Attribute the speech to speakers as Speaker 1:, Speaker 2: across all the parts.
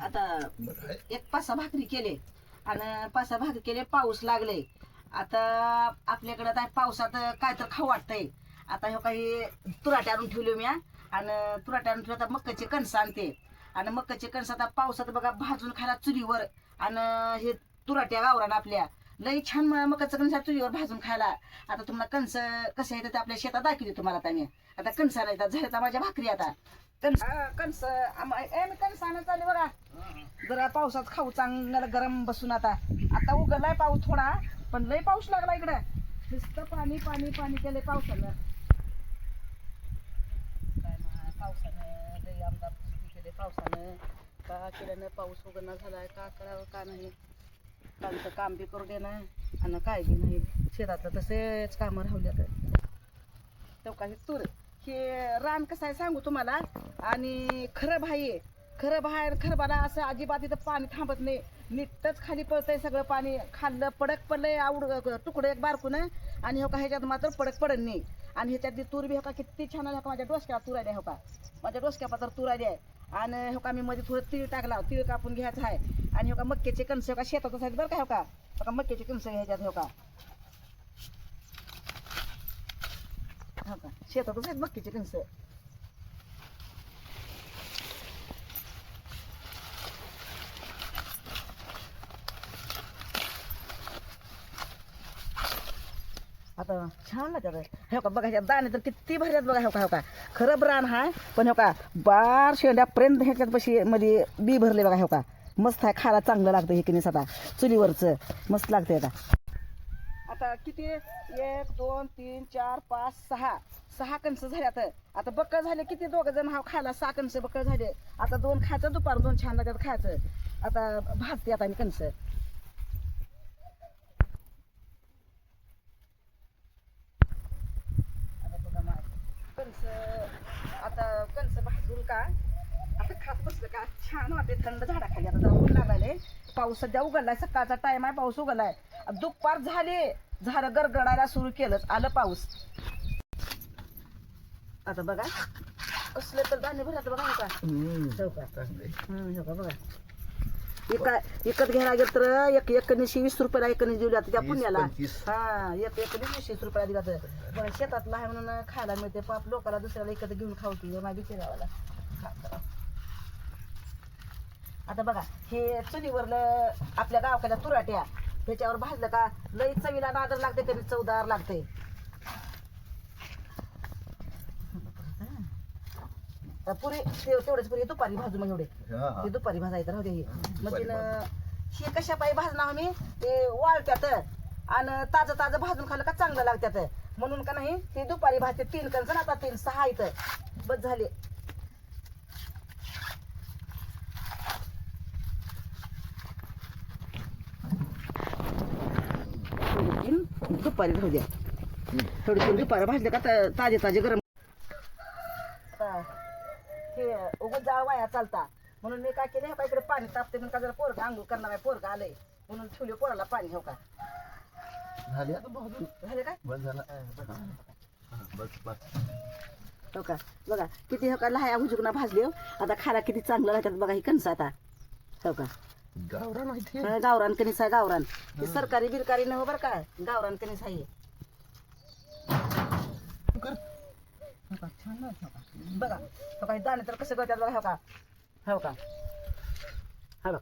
Speaker 1: आता एक पाच सहा भाकरी केले आणि पाच सहा भाकरी केले पाऊस लागले. आता आपल्याकडे आता पावसात काय तर खाऊ वाटतंय. आता हे काही तुराटे आणून ठेवले मी आणि तुराटे आणून ठेवले आता मक्काचे कणसं आणते. आणि मक्काचे कणसं आता पावसात बघा भाजून खायला चुलीवर. आणि हे तुराट्या गावरान आपल्या. लई छान मकाचं कणसा तुझ्यावर भाजून खायला. आता तुम्हाला कणस कसे येतं ते आपल्या शेतात दाखवते तुम्हाला आता मी. आता कणसाला येतात झाल्याचा माझ्या भाकरी आता. कणस कणस मी कणस चालले बघा. जरा पावसात खाऊ चांगलं गरम बसून आता. आता उघडलाय पाऊस थोडा पण लई पाऊस लागला इकडे. नुसतं पाणी पाणी पाणी केलंय पावसानं. काय पावसानं लई आमदार केले पावसानं. का केल्यानं पाऊस उघडणं झालाय का करावं का नाही. कामचं काम बी करू दे ना आणि काय बी नाही. शेतातलं तसेच कामं राहल्यात तो काही तूर हे रान कसं आहे सांगू तुम्हाला? आणि खरं भाई खरं बाहेर खरं बाला असं अजिबात इथं पाणी थांबत नाही. नीटच खाली पडतंय सगळं पाणी. खाल्लं पडक पडलंय आवड तुकडं एक बारकून आणि हो का ह्याच्यात मात्र पडक पडत नाही. आणि ह्याच्यात तूर बी हो का किती छान आहे हो का? माझ्या डोसक्याला तूर आल्या हो का? माझ्या डोसक्या तूर आली. आहे आणि हो का मी मध्ये थोडं तीळ टाकला तीळ कापून घ्यायचं आहे. आणि हो का मक्याचे कणस का शेतातच आहेत बरं का हो का हो का मक्याचे कणस घ्यायच्यात हो का हो का शेतातच आहेत मक्याचे कणस. आता छान लागतात हे हो का बघायच्या दाणे तर किती भारी आहेत बघा हो का हो का. खरं ब्राण हाय पण हो का बार शेंड्यापर्यंत ह्याच्यात पशी मध्ये बी भरले बघा हो का. मस्त आहे खायला चांगलं लागतं हे किनीस आता चुलीवरचं मस्त लागतंय आता. आता किती? एक दोन तीन चार पाच सहा. सहा कणसं झाले आता. आता बक्क झाले किती दोघं जण? हा खायला सहा कणसं बक्क झाले. आता दोन खायचं दुपार दोन छान लागत खायचं. आता भाजते आता मी कणसं आता बघा मा- कणस आता कणस भाजून का? आता खात बसलं का? छान वाटते थंड झाडाखाली आता जरा ऊन लागायले पाऊस सध्या उघडलाय सकाळचा टाइम आहे पाऊस उघडलाय. दुपार झाले झालं गरगडायला सुरू केलं आलं पाऊस. आता बघा कसले तर धान्य भरत बघा का? बघा. एका विकत घ्यायला गेलं तर एक एकनीशे वीस रुपयाला एकनी दिली जाते त्या पुण्याला. हा एक रुपयाला दिला तर बरं शेतातला आहे म्हणून खायला मिळते. पाप लोकाला दुसऱ्याला एकत्र घेऊन की माझ्या बिचारावाला आता बघा हे चुलीवरलं आपल्या गावकडल्या तुराट्या त्याच्यावर भाजलं का लई चवीला नादर लागते तरी चवदार लागते. पुरी ते- तेवढेच पुरी दुपारी भाजू मग एवढे.
Speaker 2: हा, हा.
Speaker 1: ते दुपारी भाजायचं राहू दे हे. मग
Speaker 2: दुपारी
Speaker 1: तिनं हे कशा पायी भाजणार आम्ही? ते वाळत्यात. आणि ताजं ताजं भाजून खाल्लं का चांगलं लागत्यात. म्हणून का नाही ते दुपारी भाजते तीन कणसं ना आता तीन सहा इथं. बस झाले. थोडी तीन दुपारी राहू द्या. थोडी तीन दुपारी भाजले का ताजे ताजे गरम हे उगून जाळ वाया चालता. म्हणून मी काय केलं हे का इकडे पाणी तापते म्हणून का जरा पोरगा आंघोळ करणार आहे पोरगा आलंय. म्हणून ठेवले पोराला पाणी हो का?
Speaker 2: झाली?
Speaker 1: काय?
Speaker 2: बस झालं. हा, बस बस
Speaker 1: हो का? बघा किती हो का लहाया हुजुकना भाजले हो. आता खायला किती चांगलं लागतात बघा ही कणसं आता. हो का?
Speaker 2: गावरा नाही ते.
Speaker 1: हा, गावरान कणीस आहे गावरान. हे सरकारी बिरकारी न हो बरं का? गावरान कणीस आहे. हो का छान हो का. बघा हो का दाणे तर कसं करतात बघा हो का? हो का? हा बघ.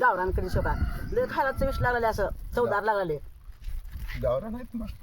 Speaker 1: गावरान कधी हो का लय खायला चविष्ट लागले असं चवदार लागले
Speaker 2: गावरा नाहीत मस्त.